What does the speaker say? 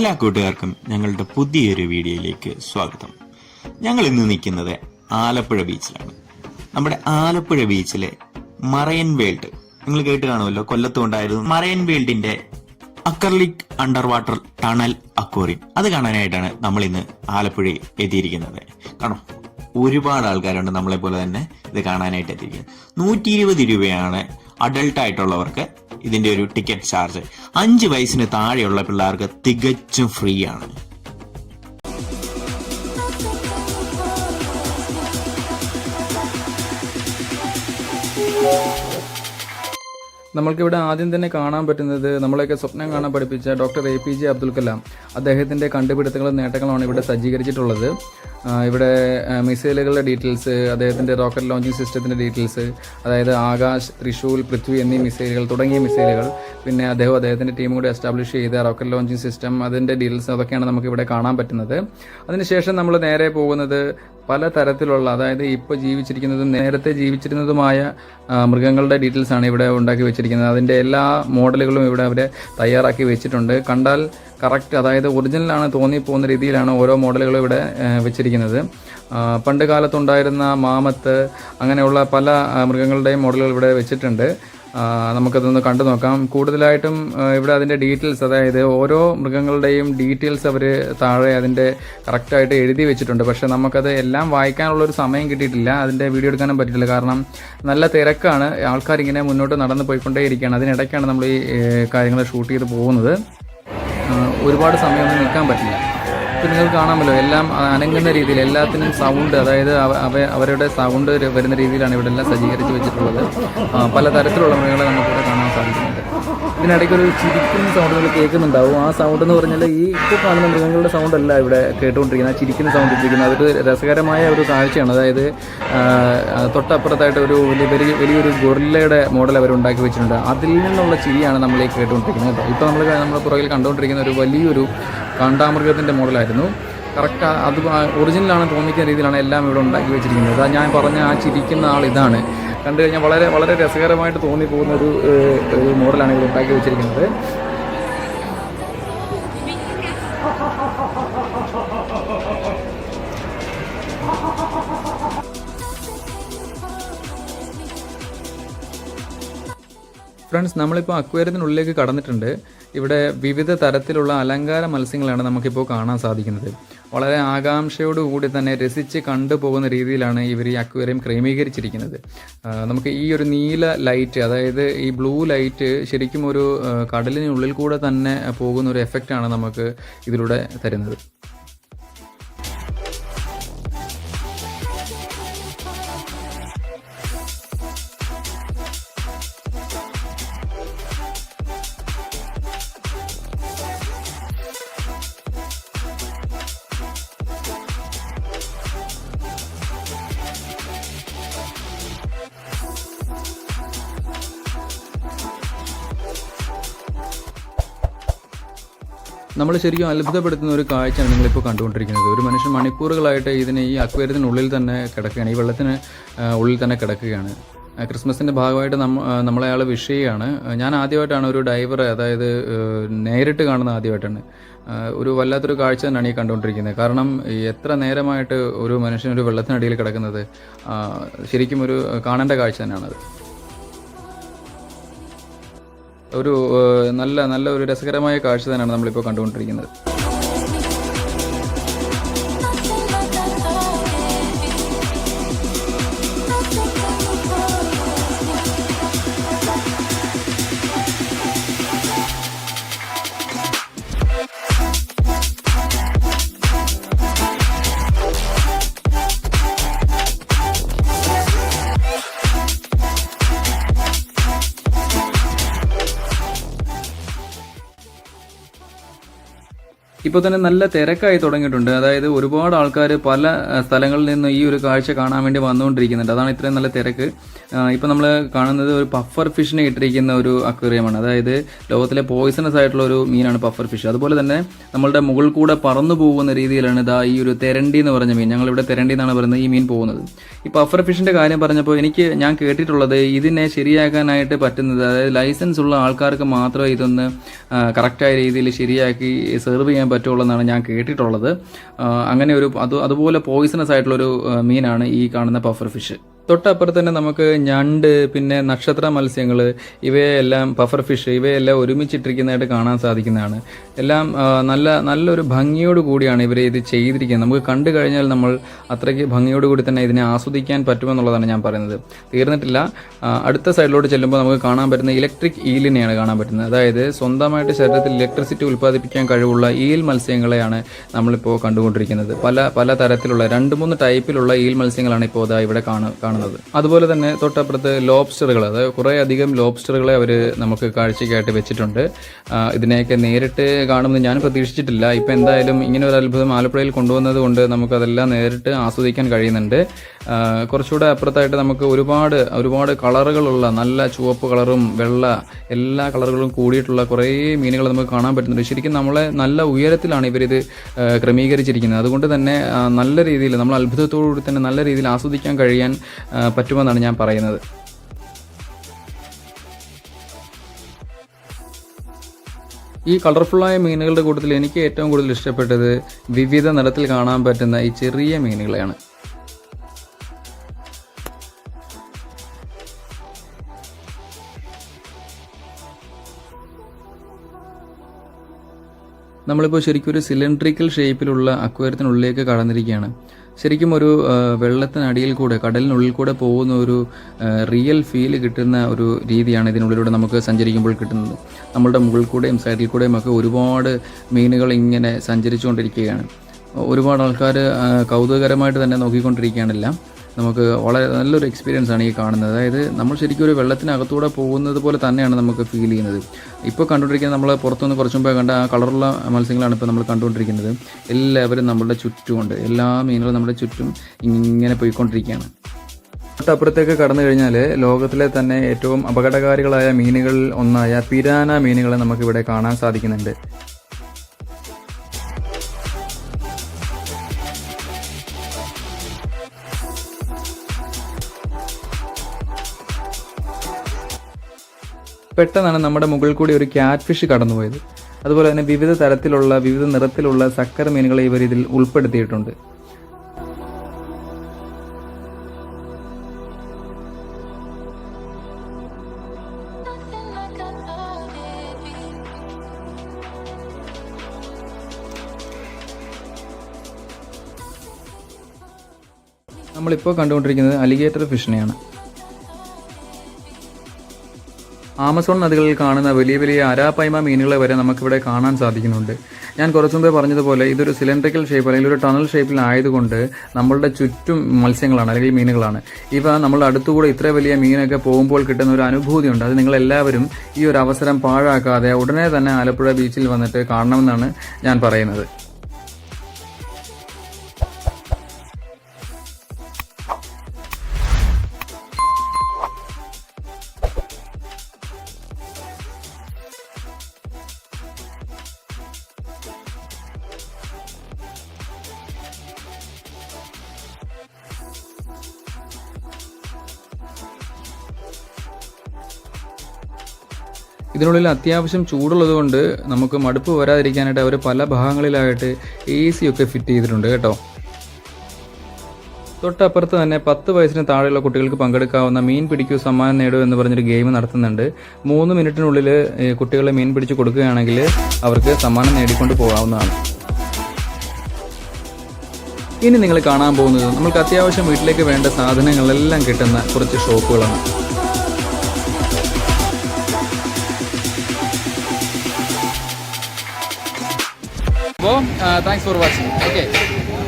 എല്ലാ കൂട്ടുകാർക്കും ഞങ്ങളുടെ പുതിയൊരു വീഡിയോയിലേക്ക് സ്വാഗതം. ഞങ്ങൾ ഇന്ന് നിൽക്കുന്നത് ആലപ്പുഴ ബീച്ചിലാണ്. നമ്മുടെ ആലപ്പുഴ ബീച്ചിലെ മറൈൻ വേൾഡ് നിങ്ങൾ കേട്ട് കാണുമല്ലോ കൊല്ലത്തുണ്ടായിരുന്നു marine വേൾഡിന്റെ acrylic under water tunnel aquarium. അത് കാണാനായിട്ടാണ് നമ്മൾ ഇന്ന് ആലപ്പുഴയിൽ എത്തിയിരിക്കുന്നത്. കാണോ? ഒരുപാട് ആൾക്കാരുണ്ട് നമ്മളെ പോലെ തന്നെ ഇത് കാണാനായിട്ട് എത്തിയിരിക്കുന്നത്. നൂറ്റി ഇരുപത് രൂപയാണ് അഡൾട്ട് ആയിട്ടുള്ളവർക്ക് ഇതിന്റെ ഒരു ടിക്കറ്റ് ചാർജ് അഞ്ച് വയസ്സിന് താഴെയുള്ള പിള്ളേർക്ക് തികച്ചും ഫ്രീ ആണ്. നമ്മൾക്കിവിടെ ആദ്യം തന്നെ കാണാൻ പറ്റുന്നത് നമ്മളെയൊക്കെ സ്വപ്നം കാണാൻ പഠിപ്പിച്ച doctor A P J Abdul Kalam. അദ്ദേഹത്തിന്റെ കണ്ടുപിടുത്തങ്ങളും നേട്ടങ്ങളുമാണ് ഇവിടെ സജ്ജീകരിച്ചിട്ടുള്ളത്. ഇവിടെ മിസൈലുകളുടെ ഡീറ്റെയിൽസ് അദ്ദേഹത്തിന്റെ റോക്കറ്റ് ലോഞ്ചിങ് സിസ്റ്റത്തിന്റെ ഡീറ്റെയിൽസ് അതായത് ആകാശ് ത്രിശൂൽ പൃഥ്വി എന്നീ മിസൈലുകൾ തുടങ്ങിയ മിസൈലുകൾ പിന്നെ അദ്ദേഹം അദ്ദേഹത്തിന്റെ ടീം കൂടി എസ്റ്റാബ്ലിഷ് ചെയ്ത റോക്കറ്റ് ലോഞ്ചിങ് സിസ്റ്റം അതിന്റെ ഡീറ്റെയിൽസ് അതൊക്കെയാണ് നമുക്ക് ഇവിടെ കാണാൻ പറ്റുന്നത്. അതിനുശേഷം നമ്മൾ നേരെ പോകുന്നത് പല തരത്തിലുള്ള അതായത് ഇപ്പോൾ ജീവിച്ചിരിക്കുന്നതും നേരത്തെ ജീവിച്ചിരുന്നതുമായ മൃഗങ്ങളുടെ ഡീറ്റെയിൽസ് ആണ് ഇവിടെ ഉണ്ടാക്കി വെച്ചിരിക്കുന്നത്. അതിന്റെ എല്ലാ മോഡലുകളും ഇവിടെ അവർ തയ്യാറാക്കി വെച്ചിട്ടുണ്ട്. കണ്ടാൽ കറക്റ്റ് അതായത് ഒറിജിനലാണ് തോന്നിപ്പോകുന്ന രീതിയിലാണ് ഓരോ മോഡലുകളും ഇവിടെ വെച്ചിരിക്കുന്നത്. പണ്ട് കാലത്തുണ്ടായിരുന്ന മാമത്ത് അങ്ങനെയുള്ള പല മൃഗങ്ങളുടെയും മോഡലുകൾ ഇവിടെ വെച്ചിട്ടുണ്ട്. നമുക്കതൊന്ന് കണ്ടു നോക്കാം. കൂടുതലായിട്ടും ഇവിടെ അതിന്റെ ഡീറ്റെയിൽസ് അതായത് ഓരോ മൃഗങ്ങളുടെയും ഡീറ്റെയിൽസ് അവർ താഴെ അതിന്റെ കറക്റ്റായിട്ട് എഴുതി വെച്ചിട്ടുണ്ട്. പക്ഷെ നമുക്കത് എല്ലാം വായിക്കാനുള്ളൊരു സമയം കിട്ടിയിട്ടില്ല. അതിന്റെ വീഡിയോ എടുക്കാനും പറ്റിയിട്ടില്ല. കാരണം നല്ല തിരക്കാണ്. ആൾക്കാർ ഇങ്ങനെ മുന്നോട്ട് നടന്നു പോയിക്കൊണ്ടേയിരിക്കുകയാണ്. അതിനിടയ്ക്കാണ് നമ്മൾ ഈ കാര്യങ്ങൾ ഷൂട്ട് ചെയ്ത് പോകുന്നത്. ഒരുപാട് സമയമൊന്നും നിൽക്കാൻ പറ്റില്ല. ഇപ്പം നിങ്ങൾക്ക് കാണാമല്ലോ. എല്ലാം അനങ്ങുന്ന രീതിയിൽ എല്ലാത്തിനും സൗണ്ട് അതായത് അവ അവ- അവരുടെ സൗണ്ട് വരുന്ന രീതിയിലാണ് ഇവിടെ എല്ലാം സജ്ജീകരിച്ച് വെച്ചിട്ടുള്ളത്. പല തരത്തിലുള്ള മൃഗങ്ങളെ നമുക്കിവിടെ കാണാൻ സാധിക്കുന്നുണ്ട് ഇതിനിടയ്ക്ക് ഒരു ചിരിക്കുന്ന സൗണ്ടുകൾ കേൾക്കുന്നുണ്ടാവും. ആ സൗണ്ട് എന്ന് പറഞ്ഞാൽ ഈ ഇപ്പോൾ കാണുന്ന മൃഗങ്ങളുടെ സൗണ്ട് അല്ല ഇവിടെ കേട്ടുകൊണ്ടിരിക്കുന്നത്. ആ ചിരിക്കുന്ന സൗണ്ട് ഇരിക്കുന്നത് അതൊരു രസകരമായ ഒരു കാഴ്ചയാണ്. അതായത് തൊട്ടപ്പുറത്തായിട്ട് ഒരു വലിയ വലിയ വലിയൊരു ഗൊറില്ലയുടെ മോഡൽ അവർ ഉണ്ടാക്കി വെച്ചിട്ടുണ്ട്. അതിൽ നിന്നുള്ള ചിരിയാണ് നമ്മൾ ഈ കേട്ടുകൊണ്ടിരിക്കുന്നത്. കേട്ടോ ഇപ്പോൾ നമ്മൾ നമ്മുടെ പുറകിൽ കണ്ടുകൊണ്ടിരിക്കുന്ന ഒരു വലിയൊരു കാണ്ടാമൃഗത്തിന്റെ മോഡലായിരുന്നു. കറക്റ്റ് അത് ഒറിജിനലാണ് തോന്നിക്കുന്ന രീതിയിലാണ് എല്ലാം ഇവിടെ ഉണ്ടാക്കി വെച്ചിരിക്കുന്നത്. ഞാൻ പറഞ്ഞ ആ ചിരിക്കുന്ന ആൾ ഇതാണ്. കണ്ടു കഴിഞ്ഞാൽ വളരെ വളരെ രസകരമായിട്ട് തോന്നിപ്പോകുന്ന ഒരു മോഡലാണ് ഇവിടെ ഉണ്ടാക്കി വെച്ചിരിക്കുന്നത്. ഫ്രണ്ട്സ് നമ്മളിപ്പോൾ അക്വേറിയത്തിനുള്ളിലേക്ക് കടന്നിട്ടുണ്ട്. ഇവിടെ വിവിധ തരത്തിലുള്ള അലങ്കാര മത്സ്യങ്ങളാണ് നമുക്കിപ്പോൾ കാണാൻ സാധിക്കുന്നത്. വളരെ ആകാംക്ഷയോടുകൂടി തന്നെ രസിച്ച് കണ്ടുപോകുന്ന രീതിയിലാണ് ഇവർ ഈ അക്വേറിയം ക്രമീകരിച്ചിരിക്കുന്നത്. നമുക്ക് ഈ ഒരു നീല ലൈറ്റ് അതായത് ഈ ബ്ലൂ ലൈറ്റ് ശരിക്കും ഒരു കടലിനുള്ളിൽ കൂടെ തന്നെ പോകുന്ന ഒരു എഫക്റ്റാണ് നമുക്ക് ഇതിലൂടെ തരുന്നത്. നമ്മൾ ശരിക്കും അത്ഭുതപ്പെടുത്തുന്ന ഒരു കാഴ്ചയാണ് നിങ്ങളിപ്പോൾ കണ്ടുകൊണ്ടിരിക്കുന്നത്. ഒരു മനുഷ്യൻ മണിക്കൂറുകളായിട്ട് ഇതിനെ ഈ അക്വേരത്തിനുള്ളിൽ തന്നെ കിടക്കുകയാണ് ഈ വെള്ളത്തിന് ഉള്ളിൽ തന്നെ കിടക്കുകയാണ്. ക്രിസ്മസിന്റെ ഭാഗമായിട്ട് നമ്മ നമ്മളെ ആൾ വിഷ് ചെയ്യുകയാണ്. ഞാൻ ആദ്യമായിട്ടാണ് ഒരു ഡൈവറെ അതായത് നേരിട്ട് കാണുന്ന ആദ്യമായിട്ടാണ്. ഒരു വല്ലാത്തൊരു കാഴ്ച തന്നെയാണ് ഈ കണ്ടുകൊണ്ടിരിക്കുന്നത്. കാരണം എത്ര നേരമായിട്ട് ഒരു മനുഷ്യൻ ഒരു വെള്ളത്തിനടിയിൽ കിടക്കുന്നത് ശരിക്കും ഒരു കാണേണ്ട കാഴ്ച തന്നെയാണത്. ഒരു നല്ല നല്ല ഒരു രസകരമായ കാഴ്ച തന്നെയാണ് നമ്മളിപ്പോൾ കണ്ടുകൊണ്ടിരിക്കുന്നത്. ഇപ്പോൾ തന്നെ നല്ല തിരക്കായി തുടങ്ങിയിട്ടുണ്ട്. അതായത് ഒരുപാട് ആൾക്കാർ പല സ്ഥലങ്ങളിൽ നിന്ന് ഈ ഒരു കാഴ്ച കാണാൻ വേണ്ടി വന്നുകൊണ്ടിരിക്കുന്നുണ്ട്. അതാണ് ഇത്രയും നല്ല തിരക്ക്. ഇപ്പോൾ നമ്മൾ കാണുന്നത് ഒരു പഫർ ഫിഷിനെ ഇട്ടിരിക്കുന്ന ഒരു അക്വേറിയമാണ് അതായത് ലോകത്തിലെ പോയിസണസ് ആയിട്ടുള്ള ഒരു മീനാണ് പഫർ ഫിഷ് അതുപോലെ തന്നെ നമ്മളുടെ മുകൾ കൂടെ പറന്നു പോകുന്ന രീതിയിലാണ് ഇതാ ഈ ഒരു തെരണ്ടി എന്ന് പറഞ്ഞ മീൻ. ഞങ്ങളിവിടെ തെരണ്ടി എന്നാണ് പറയുന്നത് ഈ മീൻ പോകുന്നത്. ഈ പഫർ ഫിഷിന്റെ കാര്യം പറഞ്ഞപ്പോൾ എനിക്ക് ഞാൻ കേട്ടിട്ടുള്ളത് ഇതിനെ ശരിയാക്കാനായിട്ട് പറ്റുന്നത് അതായത് ലൈസൻസ് ഉള്ള ആൾക്കാർക്ക് മാത്രമേ ഇതൊന്ന് കറക്റ്റായ രീതിയിൽ ശരിയാക്കി സെർവ് ചെയ്യാൻ പറ്റുള്ളൂ എന്നാണ് ഞാൻ കേട്ടിട്ടുള്ളത്. അങ്ങനെ ഒരു അത് അതുപോലെ പോയിസണസ് ആയിട്ടുള്ളൊരു മീനാണ് ഈ കാണുന്ന പഫർ ഫിഷ് തൊട്ടപ്പുറത്ത് തന്നെ നമുക്ക് ഞണ്ട് പിന്നെ നക്ഷത്ര മത്സ്യങ്ങൾ ഇവയെല്ലാം പഫർ ഫിഷ് ഇവയെല്ലാം ഒരുമിച്ചിട്ടിരിക്കുന്നതായിട്ട് കാണാൻ സാധിക്കുന്നതാണ്. എല്ലാം നല്ല നല്ലൊരു ഭംഗിയോട് കൂടിയാണ് ഇവർ ഇത് ചെയ്തിരിക്കുന്നത്. നമുക്ക് കണ്ടു കഴിഞ്ഞാൽ നമ്മൾ അത്രയ്ക്ക് ഭംഗിയോട് കൂടി തന്നെ ഇതിനെ ആസ്വദിക്കാൻ പറ്റുമെന്നുള്ളതാണ് ഞാൻ പറയുന്നത്. തീർന്നിട്ടില്ല. അടുത്ത സൈഡിലോട്ട് ചെല്ലുമ്പോൾ നമുക്ക് കാണാൻ പറ്റുന്ന ഇലക്ട്രിക് ഈലിനെയാണ് കാണാൻ പറ്റുന്നത്. അതായത് സ്വന്തമായിട്ട് ശരീരത്തിൽ ഇലക്ട്രിസിറ്റി ഉൽപ്പാദിപ്പിക്കാൻ കഴിവുള്ള ഈൽ മത്സ്യങ്ങളെയാണ് നമ്മളിപ്പോൾ കണ്ടുകൊണ്ടിരിക്കുന്നത്. പല പല തരത്തിലുള്ള രണ്ട് മൂന്ന് ടൈപ്പിലുള്ള ഈൽ മത്സ്യങ്ങളാണ് ഇപ്പോൾ ഇവിടെ കാണു കാണുന്നത്. അതുപോലെ തന്നെ തൊട്ടപ്പുറത്ത് ലോബ്സ്റ്ററുകൾ അതായത് കുറേ അധികം ലോബ്സ്റ്ററുകളെ അവർ നമുക്ക് കാഴ്ചയ്ക്കായിട്ട് വെച്ചിട്ടുണ്ട്. ഇതിനെയൊക്കെ നേരിട്ട് കാണുമെന്ന് ഞാൻ പ്രതീക്ഷിച്ചിട്ടില്ല. ഇപ്പം എന്തായാലും ഇങ്ങനെ ഒരു അത്ഭുതം ആലപ്പുഴയിൽ കൊണ്ടുവന്നത് കൊണ്ട് നമുക്കതെല്ലാം നേരിട്ട് ആസ്വദിക്കാൻ കഴിയുന്നുണ്ട്. കുറച്ചുകൂടെ അപ്പുറത്തായിട്ട് നമുക്ക് ഒരുപാട് ഒരുപാട് കളറുകളുള്ള നല്ല ചുവപ്പ് കളറും വെള്ള എല്ലാ കളറുകളും കൂടിയിട്ടുള്ള കുറേ മീനുകൾ നമുക്ക് കാണാൻ പറ്റുന്നുണ്ട്. ശരിക്കും നമ്മളെ നല്ല ഉയരത്തിലാണ് ഇവരിത് ക്രമീകരിച്ചിരിക്കുന്നത്. അതുകൊണ്ട് തന്നെ നല്ല രീതിയിൽ നമ്മൾ അത്ഭുതത്തോടുകൂടി തന്നെ നല്ല രീതിയിൽ ആസ്വദിക്കാൻ കഴിയാൻ പറ്റുമെന്നാണ് ഞാൻ പറയുന്നത്. ഈ കളർഫുള്ളായ മീനുകളുടെ കൂട്ടത്തിൽ എനിക്ക് ഏറ്റവും കൂടുതൽ ഇഷ്ടപ്പെട്ടത് വിവിധ നിറത്തിൽ കാണാൻ പറ്റുന്ന ഈ ചെറിയ മീനുകളെയാണ്. നമ്മളിപ്പോൾ ശരിക്കും ഒരു സിലിണ്ട്രിക്കൽ ഷേപ്പിലുള്ള അക്വയറത്തിനുള്ളിലേക്ക് കടന്നിരിക്കുകയാണ്. ശരിക്കും ഒരു വെള്ളത്തിനടിയിൽ കൂടെ കടലിനുള്ളിൽ കൂടെ പോകുന്ന ഒരു റിയൽ ഫീൽ കിട്ടുന്ന ഒരു രീതിയാണ് ഇതിനുള്ളിലൂടെ നമുക്ക് സഞ്ചരിക്കുമ്പോൾ കിട്ടുന്നത്. നമ്മളുടെ മുകളിൽ കൂടെയും സൈഡിൽ കൂടെയും ഒക്കെ ഒരുപാട് മീനുകൾ ഇങ്ങനെ സഞ്ചരിച്ചുകൊണ്ടിരിക്കുകയാണ്. ഒരുപാട് ആൾക്കാർ കൗതുകകരമായിട്ട് തന്നെ നോക്കിക്കൊണ്ടിരിക്കുകയാണെല്ലാം. നമുക്ക് വളരെ നല്ലൊരു എക്സ്പീരിയൻസ് ആണ് ഈ കാണുന്നത്. അതായത് നമ്മൾ ശരിക്കും ഒരു വെള്ളത്തിനകത്തൂടെ പോകുന്നത് പോലെ തന്നെയാണ് നമുക്ക് ഫീൽ ചെയ്യുന്നത്. ഇപ്പോൾ കണ്ടുകൊണ്ടിരിക്കുന്നത് നമ്മൾ പുറത്തുനിന്ന് കുറച്ച് മുമ്പേ കണ്ട ആ കളറുള്ള മത്സ്യങ്ങളാണ് ഇപ്പോൾ നമ്മൾ കണ്ടുകൊണ്ടിരിക്കുന്നത്. എല്ലാവരും നമ്മളുടെ ചുറ്റുമുണ്ട്. എല്ലാ മീനുകളും നമ്മുടെ ചുറ്റും ഇങ്ങനെ പോയിക്കൊണ്ടിരിക്കുകയാണ്. തൊട്ടപ്പുറത്തേക്ക് കടന്നു കഴിഞ്ഞാൽ ലോകത്തിലെ തന്നെ ഏറ്റവും അപകടകാരികളായ മീനുകളിൽ ഒന്നായ പിരാന മീനുകളെ നമുക്കിവിടെ കാണാൻ സാധിക്കുന്നുണ്ട്. പെട്ടെന്നാണ് നമ്മുടെ മുകളിൽ കൂടി ഒരു ക്യാറ്റ് ഫിഷ് കടന്നുപോയത്. അതുപോലെ തന്നെ വിവിധ തരത്തിലുള്ള വിവിധ നിറത്തിലുള്ള സക്കർ മീനുകളെ ഇവർ ഇതിൽ ഉൾപ്പെടുത്തിയിട്ടുണ്ട്. നമ്മളിപ്പോൾ കണ്ടുകൊണ്ടിരിക്കുന്നത് അലിഗേറ്റർ ഫിഷിനെയാണ്. ആമസോൺ നദികളിൽ കാണുന്ന വലിയ വലിയ അരാപ്പൈമ മീനുകളെ വരെ നമുക്കിവിടെ കാണാൻ സാധിക്കുന്നുണ്ട്. ഞാൻ കുറച്ചു മുമ്പേ പറഞ്ഞതുപോലെ ഇതൊരു സിലിണ്ടറിക്കൽ ഷേപ്പ് അല്ലെങ്കിൽ ഒരു ടണൽ ഷേപ്പിൽ ആയതുകൊണ്ട് നമ്മളുടെ ചുറ്റും മത്സ്യങ്ങളാണ് അല്ലെങ്കിൽ മീനുകളാണ്. ഇവ നമ്മളുടെ അടുത്തുകൂടെ ഇത്ര വലിയ മീനൊക്കെ പോകുമ്പോൾ കിട്ടുന്ന ഒരു അനുഭൂതിയുണ്ട്. അത് നിങ്ങളെല്ലാവരും ഈ ഒരു അവസരം പാഴാക്കാതെ ഉടനെ തന്നെ ആലപ്പുഴ ബീച്ചിൽ വന്നിട്ട് കാണണമെന്നാണ് ഞാൻ പറയുന്നത്. ഇതിനുള്ളിൽ അത്യാവശ്യം ചൂടുള്ളത് കൊണ്ട് നമുക്ക് മടുപ്പ് വരാതിരിക്കാനായിട്ട് അവർ പല ഭാഗങ്ങളിലായിട്ട് എ സി ഒക്കെ ഫിറ്റ് ചെയ്തിട്ടുണ്ട് കേട്ടോ. തൊട്ടപ്പുറത്ത് തന്നെ പത്ത് വയസ്സിന് താഴെയുള്ള കുട്ടികൾക്ക് പങ്കെടുക്കാവുന്ന മീൻ പിടിക്കൂ സമ്മാനം നേടൂ എന്ന് പറഞ്ഞൊരു ഗെയിം നടത്തുന്നുണ്ട്. മൂന്ന് മിനിറ്റിനുള്ളിൽ കുട്ടികളെ മീൻ പിടിച്ച് കൊടുക്കുകയാണെങ്കിൽ അവർക്ക് സമ്മാനം നേടിക്കൊണ്ട് പോകാവുന്നതാണ്. ഇനി നിങ്ങൾ കാണാൻ പോകുന്നത് നമ്മൾക്ക് അത്യാവശ്യം വീട്ടിലേക്ക് വേണ്ട സാധനങ്ങളെല്ലാം കിട്ടുന്ന കുറച്ച് ഷോപ്പുകളാണ്. Uh, thanks for watching. Okay.